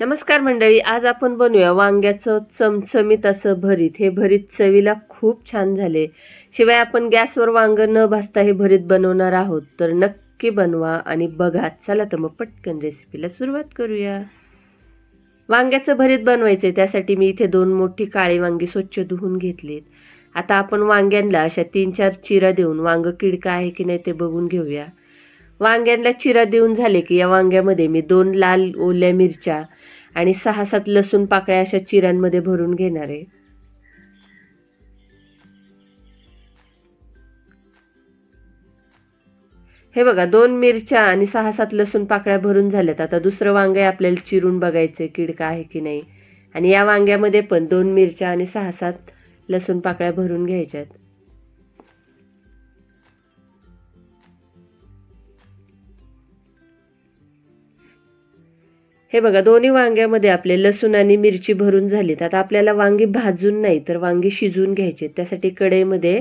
नमस्कार मंडळी आज आपण बनवूया वांग्याचं चमचमीत असं भरीत. हे भरीत चवीला खूप छान झाले. शिवाय आपण गॅसवर वांगं न भाजता हे भरीत बनवणार आहोत. तर नक्की बनवा आणि बघा. चला तर मग पटकन रेसिपीला सुरुवात करूया. वांग्याचं भरीत बनवायचे त्यासाठी मी इथे दोन मोठी काळी वांगी स्वच्छ धुवून घेतलीत. आता आपण वांग्यांना अशा तीन चार चिरा देऊन वांग किडका आहे की नाही ते बघून घेऊया. वांग्यांना चिरा देऊन झाले की या वांग्यामध्ये मी दोन लाल ओल्या मिरच्या आणि सहा सात लसूण पाकळ्या अशा चिऱ्यांमध्ये भरून घेणार आहे. हे बघा दोन मिरच्या आणि सहा सात लसूण पाकळ्या भरून झाल्यात. आता दुसरं वांग आपल्याला चिरून बघायचं किडका आहे की नाही. आणि या वांग्यामध्ये पण दोन मिरच्या आणि सहा सात लसूण पाकळ्या भरून घ्यायच्यात. हे बघा दोन्ही वांग्यामध्ये आपले लसूण आणि मिरची भरून झालीत. आता आपल्याला वांगी भाजून नाही तर वांगी शिजवून घ्यायचे. त्यासाठी कढईमध्ये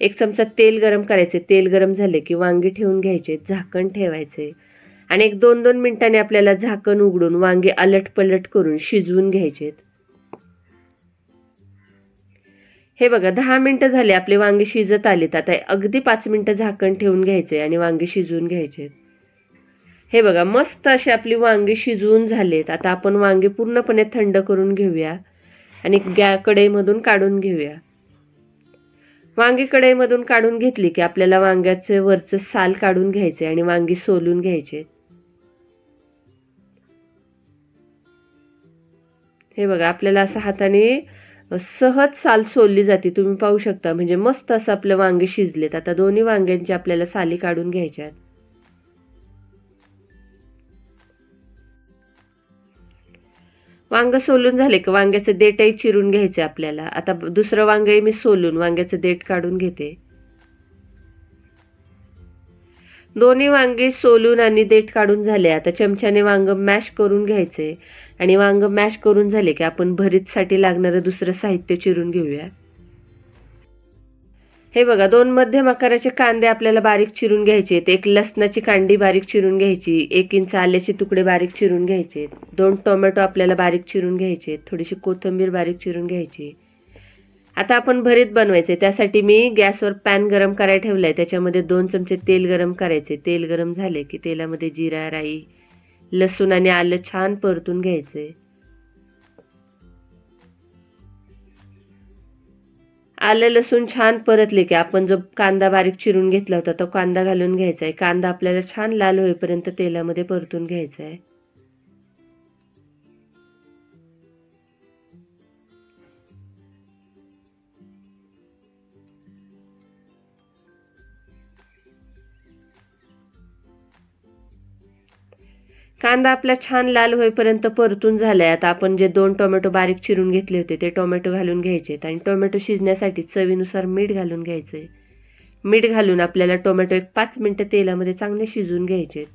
एक चमचा तेल गरम करायचे. तेल गरम झाले की वांगी ठेवून घ्यायचे झाकण ठेवायचे. आणि एक दोन दोन मिनिटांनी आपल्याला झाकण उघडून वांगे अलट पलट करून शिजवून घ्यायचेत हे बघा दहा मिनिटं झाले आपले वांगे शिजत आलेत. आता अगदी पाच मिनिटं झाकण ठेवून घ्यायचे आणि वांगे शिजवून घ्यायचे. हे बघा मस्त अशी आपली वांगी शिजवून झालेत. आता आपण वांगे पूर्णपणे थंड करून घेऊया आणि गॅ कढईमधून काढून घेऊया. वांगी कढईमधून काढून घेतली की आपल्याला वांग्याचे वरचं साल काढून घ्यायचे आणि वांगी सोलून घ्यायचे हे बघा आपल्याला असं हाताने सहज साल सोलली जाते. तुम्ही पाहू शकता म्हणजे मस्त असं आपलं वांगे शिजलेत. आता दोन्ही वांग्यांची आपल्याला साली काढून घ्यायच्यात. वांग सोलून झाले की? वांग्याचं देठही चिरून घ्यायचं आपल्याला. आता दुसरं वांगही मी सोलून वांग्याचं देठ काढून घेते. दोन्ही वांगे सोलून आणि देठ काढून झाले. आता चमच्याने वांग मॅश करून घ्यायचे. आणि वांग मॅश करून झाले की आपण भरीतसाठी लागणारं दुसरं साहित्य चिरून घेऊया. हे बघा दोन मध्यम आकाराचे कांदे आपल्याला बारीक चिरून घ्यायचे एक लसणाची कांडी बारीक चिरून घ्यायची एक इंच आल्याचे तुकडे बारीक चिरून घ्यायचे दोन टोमॅटो आपल्याला बारीक चिरून घ्यायचे थोडीशी कोथिंबीर बारीक चिरून घ्यायची. आता आपण भरीत बनवायचे. त्यासाठी मी गॅसवर पॅन गरम करायला ठेवलाय. त्याच्यामध्ये दोन चमचे तेल गरम करायचे. तेल गरम झाले की तेलामध्ये जिरा राई लसूण आणि आलं छान परतून घ्यायचे. आलं लसूण छान परतले की आपण जो कांदा बारीक चिरून घेतला होता तो कांदा घालून घ्यायचा आहे. कांदा आपल्याला छान लाल होईपर्यंत तेलामध्ये परतून घ्यायचा आहे. कांदा आपला छान लाल होईपर्यंत परतून झालाय. आता आपण जे दोन टोमॅटो बारीक चिरून घेतले होते ते टोमॅटो घालून घ्यायचेत आणि टोमॅटो शिजण्यासाठी चवीनुसार मीठ घालून घ्यायचंय. मीठ घालून आपल्याला टोमॅटो एक पाच मिनिटं तेलामध्ये चांगले शिजून घ्यायचेत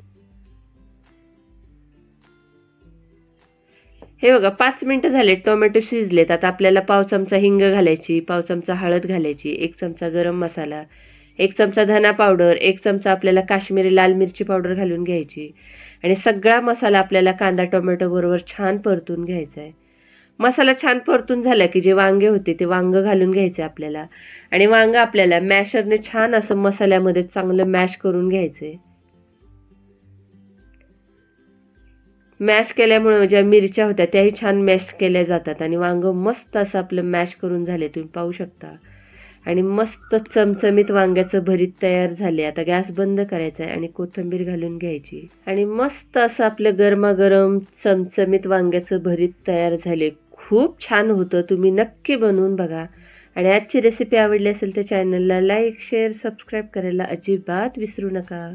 हे बघा पाच मिनिटं झाले टोमॅटो शिजलेत. आता आपल्याला पाव चमचा हिंग घालायची पाव चमचा हळद घालायची एक चमचा गरम मसाला एक चमचा धना पावडर एक चमचा आपल्याला काश्मीरी लाल मिरची पावडर घालून घ्यायची. आणि सगळा मसाला आपल्याला कांदा टोमॅटो बरोबर छान परतून घ्यायचा आहे मसाला छान परतून झाला की जे वांगे होते ते वांगं घालून घ्यायचे आपल्याला. आणि वांगं आपल्याला मॅशरने छान असं मसाल्यामध्ये चांगलं मॅश करून घ्यायचंय. मॅश केल्यामुळे ज्या मिरच्या होत्या त्याही छान मॅश केल्या जातात आणि वांगं मस्त असं आपलं मॅश करून झाले तुम्ही पाहू शकता. आणि मस्त चमचमीत वांग्याचं भरीत तयार झाले. आता गॅस बंद करायचा आहे आणि कोथिंबीर घालून घ्यायची. आणि मस्त असं आपलं गरमागरम चमचमीत वांग्याचं भरीत तयार झाले. खूप छान होतं. तुम्ही नक्की बनवून बघा. आणि आजची रेसिपी आवडली असेल तर चॅनलला लाईक शेअर सबस्क्राईब करायला अजिबात विसरू नका.